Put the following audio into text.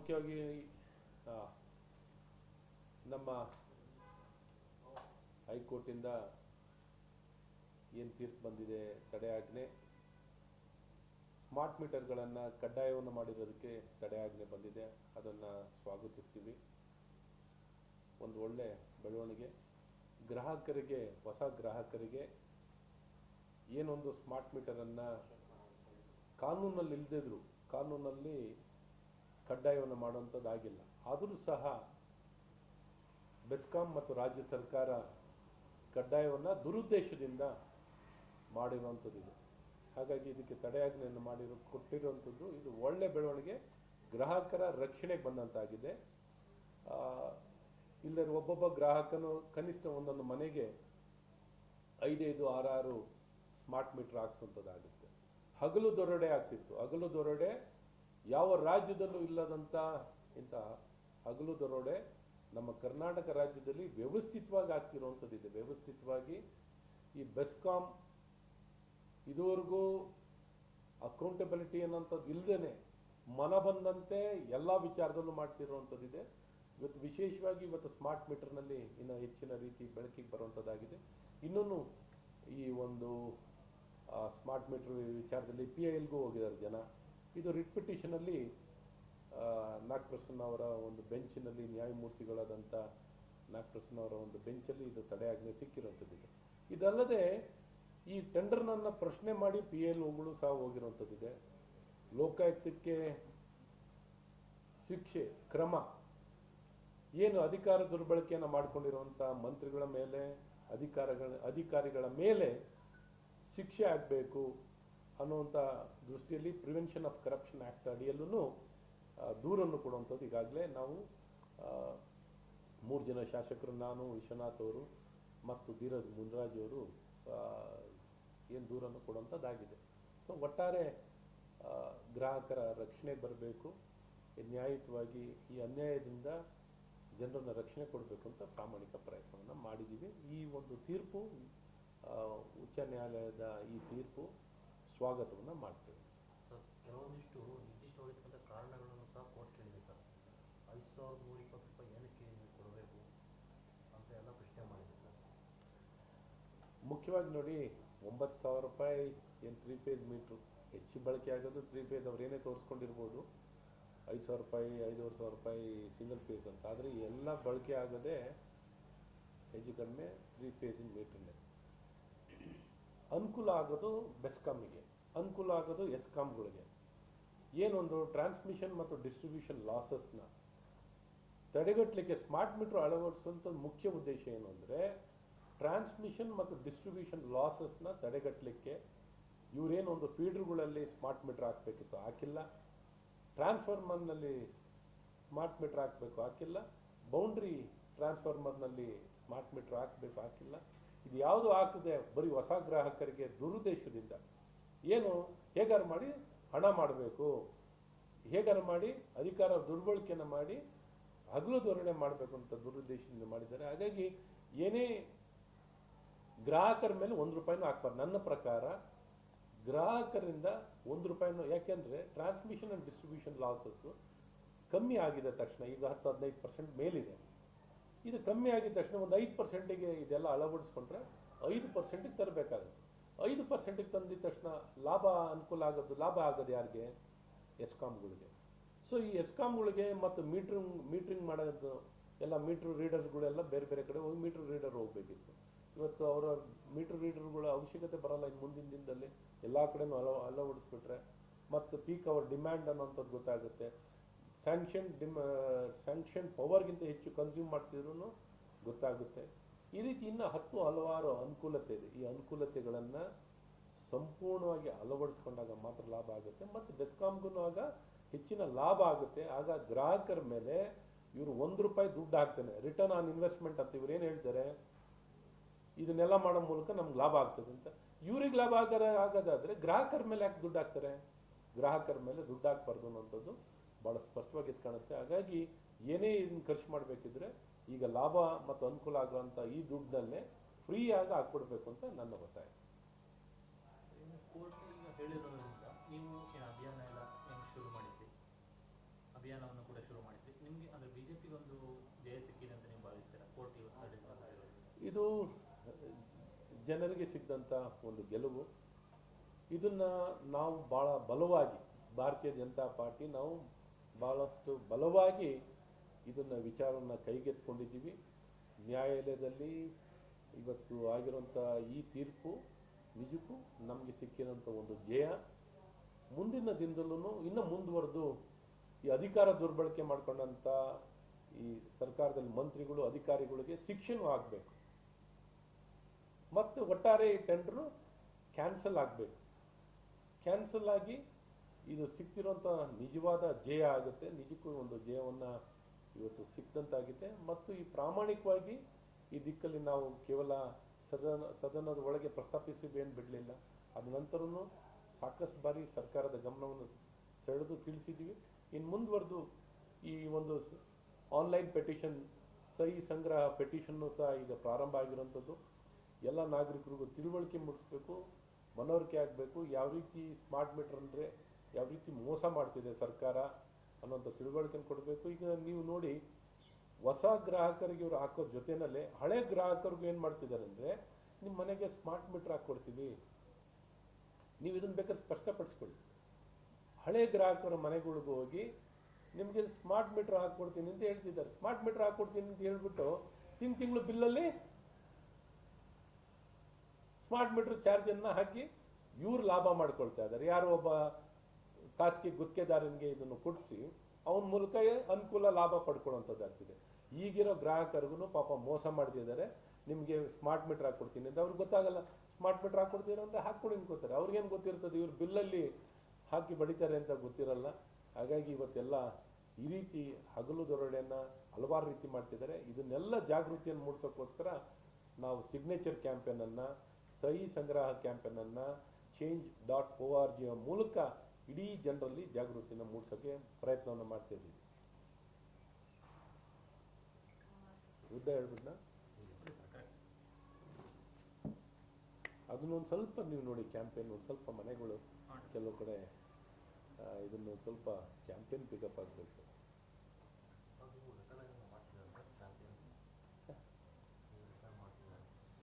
ಮುಖ್ಯವಾಗಿ ನಮ್ಮ ಹೈಕೋರ್ಟಿಂದ ಏನು ತೀರ್ಪು ಬಂದಿದೆ ತಡೆಯಾಜ್ಞೆ ಸ್ಮಾರ್ಟ್ ಮೀಟರ್ಗಳನ್ನು ಕಡ್ಡಾಯವನ್ನು ಮಾಡಿರೋದಕ್ಕೆ ತಡೆಯಾಜ್ಞೆ ಬಂದಿದೆ. ಅದನ್ನು ಸ್ವಾಗತಿಸ್ತೀವಿ. ಒಂದು ಒಳ್ಳೆ ಬೆಳವಣಿಗೆ. ಗ್ರಾಹಕರಿಗೆ, ಹೊಸ ಗ್ರಾಹಕರಿಗೆ ಏನೊಂದು ಸ್ಮಾರ್ಟ್ ಮೀಟರನ್ನು ಕಾನೂನಲ್ಲಿ ಇಲ್ಲದಿದ್ರು ಕಾನೂನಲ್ಲಿ ಕಡ್ಡಾಯವನ್ನು ಮಾಡುವಂಥದ್ದಾಗಿಲ್ಲ. ಆದರೂ ಸಹ ಬೆಸ್ಕಾಂ ಮತ್ತು ರಾಜ್ಯ ಸರ್ಕಾರ ಕಡ್ಡಾಯವನ್ನು ದುರುದ್ದೇಶದಿಂದ ಮಾಡಿರುವಂಥದ್ದಿದೆ. ಹಾಗಾಗಿ ಇದಕ್ಕೆ ತಡೆಯಾಜ್ಞೆಯನ್ನು ಮಾಡಿರೋ, ಕೊಟ್ಟಿರುವಂಥದ್ದು ಇದು ಒಳ್ಳೆ ಬೆಳವಣಿಗೆ, ಗ್ರಾಹಕರ ರಕ್ಷಣೆಗೆ ಬಂದಂತಾಗಿದೆ. ಇಲ್ಲದ್ರೆ ಇಲ್ಲದೆ ಒಬ್ಬೊಬ್ಬ ಗ್ರಾಹಕನು ಕನಿಷ್ಠ ಒಂದೊಂದು ಮನೆಗೆ ಐದೈದು, ಆರಾರು ಸ್ಮಾರ್ಟ್ ಮೀಟರ್ ಹಾಕ್ಸುವಂಥದ್ದಾಗುತ್ತೆ. ಹಗಲು ದೊರಡೆ ಆಗ್ತಿತ್ತು. ಹಗಲು ದೊರಡೆ ಯಾವ ರಾಜ್ಯದಲ್ಲೂ ಇಲ್ಲದಂಥ ಇಂತಹ ಹಗಲು ದರೋಡೆ ನಮ್ಮ ಕರ್ನಾಟಕ ರಾಜ್ಯದಲ್ಲಿ ವ್ಯವಸ್ಥಿತವಾಗಿ ಆಗ್ತಿರುವಂಥದ್ದಿದೆ ವ್ಯವಸ್ಥಿತವಾಗಿ ಈ ಬೆಸ್ಕಾಂ ಇದುವರೆಗೂ ಅಕೌಂಟಬಿಲಿಟಿ ಅನ್ನೋಂಥದ್ದು ಇಲ್ಲದೇ ಮನ ಬಂದಂತೆ ಎಲ್ಲ ವಿಚಾರದಲ್ಲೂ ಮಾಡ್ತಿರುವಂಥದ್ದಿದೆ ಇವತ್ತು ವಿಶೇಷವಾಗಿ ಇವತ್ತು ಸ್ಮಾರ್ಟ್ ಮೀಟರ್ನಲ್ಲಿ ಇನ್ನು ಹೆಚ್ಚಿನ ರೀತಿ ಬೆಳಕಿಗೆ ಬರುವಂಥದ್ದಾಗಿದೆ. ಇನ್ನೊಂದು ಈ ಒಂದು ಸ್ಮಾರ್ಟ್ ಮೀಟರ್ ವಿಚಾರದಲ್ಲಿ ಪಿ ಐ ಎಲ್ಗೂ ಹೋಗಿದ್ದಾರೆ ಜನ. ಇದು ರಿಟ್ ಪಿಟಿಷನಲ್ಲಿ ನಾಗಪ್ರಸನ್ನ ಅವರ ಒಂದು ಬೆಂಚಿನಲ್ಲಿ ನ್ಯಾಯಮೂರ್ತಿಗಳಾದಂಥ ನಾಗಪ್ರಸನ್ನ ಅವರ ಒಂದು ಬೆಂಚಲ್ಲಿ ಇದು ತಡೆಯಾಜ್ಞೆ ಸಿಕ್ಕಿರುವಂಥದ್ದಿದೆ. ಇದಲ್ಲದೆ ಈ ಟೆಂಡರ್ನನ್ನು ಪ್ರಶ್ನೆ ಮಾಡಿ ಪಿ ಎಲ್ ಓಗಳು ಸಹ ಹೋಗಿರುವಂಥದ್ದಿದೆ. ಲೋಕಾಯುಕ್ತಕ್ಕೆ ಶಿಕ್ಷೆ, ಕ್ರಮ, ಏನು ಅಧಿಕಾರ ದುರ್ಬಳಕೆಯನ್ನು ಮಾಡಿಕೊಂಡಿರುವಂಥ ಮಂತ್ರಿಗಳ ಮೇಲೆ, ಅಧಿಕಾರಗಳ, ಅಧಿಕಾರಿಗಳ ಮೇಲೆ ಶಿಕ್ಷೆ ಆಗಬೇಕು. ಅನ್ನುವಂಥ ದೃಷ್ಟಿಯಲ್ಲಿ ಪ್ರಿವೆನ್ಷನ್ ಆಫ್ ಕರಪ್ಷನ್ ಆ್ಯಕ್ಟ್ ಅಡಿಯಲ್ಲೂ ದೂರನ್ನು ಕೊಡುವಂಥದ್ದು ಈಗಾಗಲೇ ನಾವು ಮೂರು ಜನ ಶಾಸಕರು, ನಾನು, ವಿಶ್ವನಾಥ್ ಅವರು ಮತ್ತು ಧೀರಜ್ ಮುನ್ರಾಜ್ ಅವರು ಏನು ದೂರನ್ನು ಕೊಡುವಂಥದ್ದಾಗಿದೆ. ಸೊ ಒಟ್ಟಾರೆ ಗ್ರಾಹಕರ ರಕ್ಷಣೆಗೆ ಬರಬೇಕು. ನ್ಯಾಯಯುತವಾಗಿ ಈ ಅನ್ಯಾಯದಿಂದ ಜನರನ್ನು ರಕ್ಷಣೆ ಕೊಡಬೇಕು ಅಂತ ಪ್ರಾಮಾಣಿಕ ಪ್ರಯತ್ನವನ್ನು ಮಾಡಿದ್ದೀವಿ ಈ ಒಂದು ತೀರ್ಪು ಉಚ್ಚ ನ್ಯಾಯಾಲಯದ ಈ ತೀರ್ಪು ಸ್ವಾಗತವನ್ನು ಮಾಡ್ತೇವೆ. ಕೆಲವೊಂದಿಷ್ಟು ನಿರ್ದಿಷ್ಟವಾಗಿರ್ತಕ್ಕಂಥ ಕಾರಣಗಳನ್ನು ಸಹ ಕೋರ್ಟ್ ಕೇಳಿದೆ ಸರ್. ಐದು ಸಾವಿರದ ನೂರ ಇಪ್ಪತ್ತು ರೂಪಾಯಿ ಏನಕ್ಕೆ ಕೊಡಬೇಕು ಅಂತ ಎಲ್ಲ ಪ್ರಶ್ನೆ ಮಾಡಿದೆ ಸರ್. ಮುಖ್ಯವಾಗಿ ನೋಡಿ ಒಂಬತ್ತು ಸಾವಿರ ರೂಪಾಯಿ ಏನು ತ್ರೀ ಫೇಸ್ ಮೀಟ್ರು ಹೆಚ್ಚು ಬಳಕೆ ಆಗೋದು ತ್ರೀ ಫೇಸ್ ಅವ್ರು ಏನೇ ತೋರಿಸ್ಕೊಂಡಿರ್ಬೋದು. ಐದು ಸಾವಿರ ರೂಪಾಯಿ ಐದೂವರೆ ಸಾವಿರ ರೂಪಾಯಿ ಸಿಂಗಲ್ ಫೇಸ್ ಅಂತ. ಆದರೆ ಎಲ್ಲ ಬಳಕೆ ಆಗದೆ ಹೆಚ್ಚು ಕಡಿಮೆ ತ್ರೀ ಫೇಸಿನ ಮೀಟ್ರನ್ನೇ ಅನುಕೂಲ ಆಗೋದು ಬೆಸ್ಕಾಮಿಗೆ. ಅನುಕೂಲ ಆಗೋದು ಎಸ್ಕಾಮ್ಗಳಿಗೆ. ಏನೊಂದು ಟ್ರಾನ್ಸ್ಮಿಷನ್ ಮತ್ತು ಡಿಸ್ಟ್ರಿಬ್ಯೂಷನ್ ಲಾಸಸ್ನ ತಡೆಗಟ್ಟಲಿಕ್ಕೆ ಸ್ಮಾರ್ಟ್ ಮೀಟರ್ ಅಳವಡಿಸುವಂಥ ಮುಖ್ಯ ಉದ್ದೇಶ ಏನು ಅಂದರೆ ಟ್ರಾನ್ಸ್ಮಿಷನ್ ಮತ್ತು ಡಿಸ್ಟ್ರಿಬ್ಯೂಷನ್ ಲಾಸಸ್ನ ತಡೆಗಟ್ಟಲಿಕ್ಕೆ ಇವರೇನೊಂದು ಫೀಡ್ರ್ಗಳಲ್ಲಿ ಸ್ಮಾರ್ಟ್ ಮೀಟರ್ ಹಾಕಬೇಕಿತ್ತು, ಹಾಕಿಲ್ಲ. ಟ್ರಾನ್ಸ್ಫಾರ್ಮರ್ನಲ್ಲಿ ಸ್ಮಾರ್ಟ್ ಮೀಟರ್ ಹಾಕಬೇಕು, ಹಾಕಿಲ್ಲ. ಬೌಂಡ್ರಿ ಟ್ರಾನ್ಸ್ಫಾರ್ಮರ್ನಲ್ಲಿ ಸ್ಮಾರ್ಟ್ ಮೀಟರ್ ಹಾಕಬೇಕು, ಹಾಕಿಲ್ಲ. ಇದು ಯಾವುದು ಹಾಕದೆ ಬರೀ ಹೊಸ ಗ್ರಾಹಕರಿಗೆ ದುರುದ್ದೇಶದಿಂದ ಏನು ಹೇಗಾರು ಮಾಡಿ ಹಣ ಮಾಡಬೇಕು. ಹೇಗಾರು ಮಾಡಿ ಅಧಿಕಾರ ದುರ್ಬಳಕೆಯನ್ನು ಮಾಡಿ ಹಗಲು ಧೋರಣೆ ಮಾಡಬೇಕು ಅಂತ ದುರುದ್ದೇಶದಿಂದ ಮಾಡಿದ್ದಾರೆ. ಹಾಗಾಗಿ ಏನೇ ಗ್ರಾಹಕರ ಮೇಲೆ ಒಂದು ರೂಪಾಯಿನೂ ಹಾಕ್ಬಾರ್ದು. ನನ್ನ ಪ್ರಕಾರ ಗ್ರಾಹಕರಿಂದ ಒಂದು ರೂಪಾಯಿನೂ, ಯಾಕೆಂದರೆ ಟ್ರಾನ್ಸ್ಮಿಷನ್ ಆ್ಯಂಡ್ ಡಿಸ್ಟ್ರಿಬ್ಯೂಷನ್ ಲಾಸಸ್ಸು ಕಮ್ಮಿ ಆಗಿದ ತಕ್ಷಣ, ಈಗ ಹತ್ತು ಹದಿನೈದು ಪರ್ಸೆಂಟ್ ಮೇಲಿದೆ. ಇದು ಕಮ್ಮಿ ಆಗಿದ ತಕ್ಷಣ ಒಂದು ಐದು ಪರ್ಸೆಂಟಿಗೆ ಇದೆಲ್ಲ ಅಳವಡಿಸ್ಕೊಂಡ್ರೆ ಐದು ಪರ್ಸೆಂಟಿಗೆ ತರಬೇಕಾಗುತ್ತೆ. ಐದು ಪರ್ಸೆಂಟಿಗೆ ತಂದಿದ ತಕ್ಷಣ ಲಾಭ ಅನುಕೂಲ ಆಗೋದು, ಲಾಭ ಆಗೋದು ಯಾರಿಗೆ? ಎಸ್ಕಾಮ್ಗಳಿಗೆ ಸೊ ಈ ಎಸ್ಕಾಮ್ಗಳಿಗೆ ಮತ್ತು ಮೀಟ್ರಿಂಗ್ ಮೀಟ್ರಿಂಗ್ ಮಾಡೋದು, ಎಲ್ಲ ಮೀಟ್ರ್ ರೀಡರ್ಸ್ಗಳೆಲ್ಲ ಬೇರೆ ಬೇರೆ ಕಡೆ ಹೋಗಿ ಮೀಟ್ರ್ ರೀಡರ್ ಹೋಗಬೇಕಿತ್ತು. ಇವತ್ತು ಅವರ ಮೀಟ್ರ್ ರೀಡರ್ಗಳ ಅವಶ್ಯಕತೆ ಬರಲ್ಲ, ಇನ್ನು ಮುಂದಿನ ದಿನದಲ್ಲಿ ಎಲ್ಲ ಕಡೆನೂ ಅಲ, ಅಳವಡಿಸ್ಬಿಟ್ರೆ ಮತ್ತು ಪೀಕ್ ಅವರ್ ಡಿಮ್ಯಾಂಡ್ ಅನ್ನೋಂಥದ್ದು ಗೊತ್ತಾಗುತ್ತೆ. ಸ್ಯಾಂಕ್ಷನ್ ಡಿಮ್ ಸ್ಯಾಂಕ್ಷನ್ ಪವರ್ಗಿಂತ ಹೆಚ್ಚು ಕನ್ಸ್ಯೂಮ್ ಮಾಡ್ತಿದ್ರು ಗೊತ್ತಾಗುತ್ತೆ. ಈ ರೀತಿ ಇನ್ನು ಹತ್ತು ಹಲವಾರು ಅನುಕೂಲತೆ ಇದೆ. ಈ ಅನುಕೂಲತೆಗಳನ್ನು ಸಂಪೂರ್ಣವಾಗಿ ಅಳವಡಿಸ್ಕೊಂಡಾಗ ಮಾತ್ರ ಲಾಭ ಆಗುತ್ತೆ. ಮತ್ತು ಬೆಸ್ಕಾಮ್ಗೂ ಆಗ ಹೆಚ್ಚಿನ ಲಾಭ ಆಗುತ್ತೆ. ಆಗ ಗ್ರಾಹಕರ ಮೇಲೆ ಇವರು ಒಂದು ರೂಪಾಯಿ ದುಡ್ಡು ಹಾಕ್ತಾನೆ ರಿಟರ್ನ್ ಆನ್ ಇನ್ವೆಸ್ಟ್ಮೆಂಟ್ ಅಂತ ಇವ್ರು ಏನು ಹೇಳ್ತಾರೆ? ಇದನ್ನೆಲ್ಲ ಮಾಡೋ ಮೂಲಕ ನಮ್ಗೆ ಲಾಭ ಆಗ್ತದೆ ಅಂತ. ಇವ್ರಿಗೆ ಲಾಭ ಆಗರ ಆಗೋದಾದ್ರೆ ಗ್ರಾಹಕರ ಮೇಲೆ ಯಾಕೆ ದುಡ್ಡು ಹಾಕ್ತಾರೆ? ಗ್ರಾಹಕರ ಮೇಲೆ ದುಡ್ಡು ಹಾಕ್ಬಾರ್ದು ಅನ್ನೋಂಥದ್ದು ಭಾಳ ಸ್ಪಷ್ಟವಾಗಿ ಎದ್ದು ಕಾಣುತ್ತೆ. ಹಾಗಾಗಿ ಏನೇ ಇದನ್ನ ಖರ್ಚು ಮಾಡಬೇಕಿದ್ರೆ ಈಗ ಲಾಭ ಮತ್ತು ಅನುಕೂಲ ಆಗುವಂಥ ಈ ದುಡ್ಡನ್ನೇ ಫ್ರೀಯಾಗಿ ಹಾಕ್ಬಿಡ್ಬೇಕು ಅಂತ ನನ್ನ ಒತ್ತಾಯ. ನೀವು ಅಭಿಯಾನ ಎಲ್ಲ ಶುರು ಮಾಡಿದ್ರಿ? ಅಭಿಯಾನವನ್ನು ಕೂಡ ಶುರು ನಿಮಗೆ ಅಂದರೆ ಬಿ ಜೆ ಪಿಗೆ ಒಂದು ಜಯ ಸಿಕ್ಕಿದೆ ಅಂತ ನೀವು ಭಾವಿಸ್ತೀರಾ? ಕೋರ್ಟ್ ಇದು ಜನರಿಗೆ ಸಿಕ್ಕಂತ ಒಂದು ಗೆಲುವು. ಇದನ್ನ ನಾವು ಭಾಳ ಬಲವಾಗಿ ಭಾರತೀಯ ಜನತಾ ಪಾರ್ಟಿ ನಾವು ಭಾಳಷ್ಟು ಬಲವಾಗಿ ಇದನ್ನು ವಿಚಾರವನ್ನು ಕೈಗೆತ್ಕೊಂಡಿದ್ದೀವಿ ನ್ಯಾಯಾಲಯದಲ್ಲಿ ಇವತ್ತು ಆಗಿರುವಂಥ ಈ ತೀರ್ಪು ನಿಜಕ್ಕೂ ನಮಗೆ ಸಿಕ್ಕಿರೋಂಥ ಒಂದು ಜಯ ಮುಂದಿನ ದಿನದಲ್ಲೂ ಇನ್ನೂ ಮುಂದುವರೆದು ಈ ಅಧಿಕಾರ ದುರ್ಬಳಕೆ ಮಾಡ್ಕೊಂಡಂಥ ಈ ಸರ್ಕಾರದಲ್ಲಿ ಮಂತ್ರಿಗಳು, ಅಧಿಕಾರಿಗಳಿಗೆ ಶಿಕ್ಷೆನೂ ಆಗಬೇಕು. ಮತ್ತು ಒಟ್ಟಾರೆ ಟೆಂಡರು ಕ್ಯಾನ್ಸಲ್ ಆಗಬೇಕು. ಕ್ಯಾನ್ಸಲ್ ಆಗಿ ಇದು ಸಿಕ್ತಿರೋಂಥ ನಿಜವಾದ ಜಯ ಆಗುತ್ತೆ. ನಿಜಕ್ಕೂ ಒಂದು ಜಯವನ್ನು ಇವತ್ತು ಸಿಕ್ಕಿದಂತಾಗಿದೆ ಮತ್ತು ಈ ಪ್ರಾಮಾಣಿಕವಾಗಿ ಈ ದಿಕ್ಕಲ್ಲಿ ನಾವು ಕೇವಲ ಸದನ, ಸದನದ ಒಳಗೆ ಪ್ರಸ್ತಾಪಿಸಿ ಏನು ಬಿಡಲಿಲ್ಲ. ಅದ ನಂತರನೂ ಸಾಕಷ್ಟು ಬಾರಿ ಸರ್ಕಾರದ ಗಮನವನ್ನು ಸೆಳೆದು ತಿಳಿಸಿದ್ದೀವಿ. ಇನ್ನು ಮುಂದುವರೆದು ಈ ಒಂದು ಆನ್ಲೈನ್ ಪೆಟಿಷನ್, ಸಹಿ ಸಂಗ್ರಹ ಪೆಟಿಷನ್ನು ಸಹ ಈಗ ಪ್ರಾರಂಭ ಆಗಿರುವಂಥದ್ದು. ಎಲ್ಲ ನಾಗರಿಕರಿಗೂ ತಿಳುವಳಿಕೆ ಮೂಡಿಸ್ಬೇಕು, ಮನವರಿಕೆ ಆಗಬೇಕು. ಯಾವ ರೀತಿ ಸ್ಮಾರ್ಟ್ ಮೀಟರ್ ಅಂದರೆ ಯಾವ ರೀತಿ ಮೋಸ ಮಾಡ್ತಿದೆ ಸರ್ಕಾರ ಅನ್ನೋಂಥ ತಿಳುವಳಿಕೆ ಕೊಡಬೇಕು. ಈಗ ನೀವು ನೋಡಿ, ಹೊಸ ಗ್ರಾಹಕರಿಗೆ ಇವರು ಹಾಕೋ ಜೊತೆಯಲ್ಲೇ ಹಳೆ ಗ್ರಾಹಕರಿಗೂ ಏನು ಮಾಡ್ತಿದ್ದಾರೆ ಅಂದರೆ ನಿಮ್ಮ ಮನೆಗೆ ಸ್ಮಾರ್ಟ್ ಮೀಟರ್ ಹಾಕ್ಕೊಡ್ತೀವಿ. ನೀವು ಇದನ್ನು ಬೇಕಾದ್ರೆ ಸ್ಪಷ್ಟಪಡಿಸ್ಕೊಳ್ಳಿ. ಹಳೆ ಗ್ರಾಹಕರ ಮನೆಗಳಿಗೂ ಹೋಗಿ ನಿಮಗೆ ಸ್ಮಾರ್ಟ್ ಮೀಟರ್ ಹಾಕ್ಕೊಡ್ತೀನಿ ಅಂತ ಹೇಳ್ತಿದ್ದಾರೆ. ಸ್ಮಾರ್ಟ್ ಮೀಟರ್ ಹಾಕ್ಕೊಡ್ತೀನಿ ಅಂತ ಹೇಳ್ಬಿಟ್ಟು ತಿಂಗ್ ತಿಂಗಳು ಬಿಲ್ಲಲ್ಲಿ ಸ್ಮಾರ್ಟ್ ಮೀಟರ್ ಚಾರ್ಜನ್ನು ಹಾಕಿ ಇವ್ರು ಲಾಭ ಮಾಡ್ಕೊಳ್ತಾ ಇದ್ದಾರೆ. ಯಾರೋ ಒಬ್ಬ ಖಾಸಗಿ ಗುತ್ತಿಗೆದಾರನಿಗೆ ಇದನ್ನು ಕೊಡಿಸಿ, ಅವನ ಮೂಲಕ ಅನುಕೂಲ ಲಾಭ ಪಡ್ಕೊಳ್ಳೋಂಥದ್ದಾಗ್ತಿದೆ ಈಗಿರೋ ಗ್ರಾಹಕರಿಗೂ ಪಾಪ ಮೋಸ ಮಾಡ್ತಿದ್ದಾರೆ. ನಿಮಗೆ ಸ್ಮಾರ್ಟ್ ಮೀಟರ್ ಹಾಕ್ಕೊಡ್ತೀನಿ ಅಂತ ಅವ್ರಿಗೆ ಗೊತ್ತಾಗಲ್ಲ. ಸ್ಮಾರ್ಟ್ ಮೀಟರ್ ಹಾಕ್ಕೊಡ್ತೀರ ಅಂದರೆ ಹಾಕ್ಕೊಡಿ ಅನ್ಕೋತಾರೆ. ಅವ್ರಿಗೇನು ಗೊತ್ತಿರ್ತದೆ? ಇವ್ರು ಬಿಲ್ಲಲ್ಲಿ ಹಾಕಿ ಬಡಿತಾರೆ ಅಂತ ಗೊತ್ತಿರಲ್ಲ. ಹಾಗಾಗಿ ಇವತ್ತೆಲ್ಲ ಈ ರೀತಿ ಹಗಲು ದೊರಡೆಯನ್ನು ಹಲವಾರು ರೀತಿ ಮಾಡ್ತಿದ್ದಾರೆ. ಇದನ್ನೆಲ್ಲ ಜಾಗೃತಿಯನ್ನು ಮೂಡಿಸೋಕ್ಕೋಸ್ಕರ ನಾವು ಸಿಗ್ನೇಚರ್ ಕ್ಯಾಂಪೇನನ್ನು ಸಹಿ ಸಂಗ್ರಹ ಕ್ಯಾಂಪೇನನ್ನು ಚೇಂಜ್ ಡಾಟ್ ಓ ಆರ್ ಜಿಯ ಮೂಲಕ ಇಡೀ ಜನರಲ್ಲಿ ಜಾಗೃತಿನ ಮೂಡಿಸೋಕ್ಕೆ ಪ್ರಯತ್ನವನ್ನು ಮಾಡ್ತಾ ಇದ್ದೀವಿ. ಉದ್ದ ಹೇಳ್ಬಿಟ್ನಾ? ಅದನ್ನೊಂದು ಸ್ವಲ್ಪ ನೀವು ನೋಡಿ ಕ್ಯಾಂಪೇನ್ ಒಂದು ಸ್ವಲ್ಪ ಮನೆಗಳು ಕೆಲವು ಕಡೆ ಇದನ್ನು ಸ್ವಲ್ಪ ಕ್ಯಾಂಪೇನ್ ಪಿಕಪ್ ಆಗಬೇಕು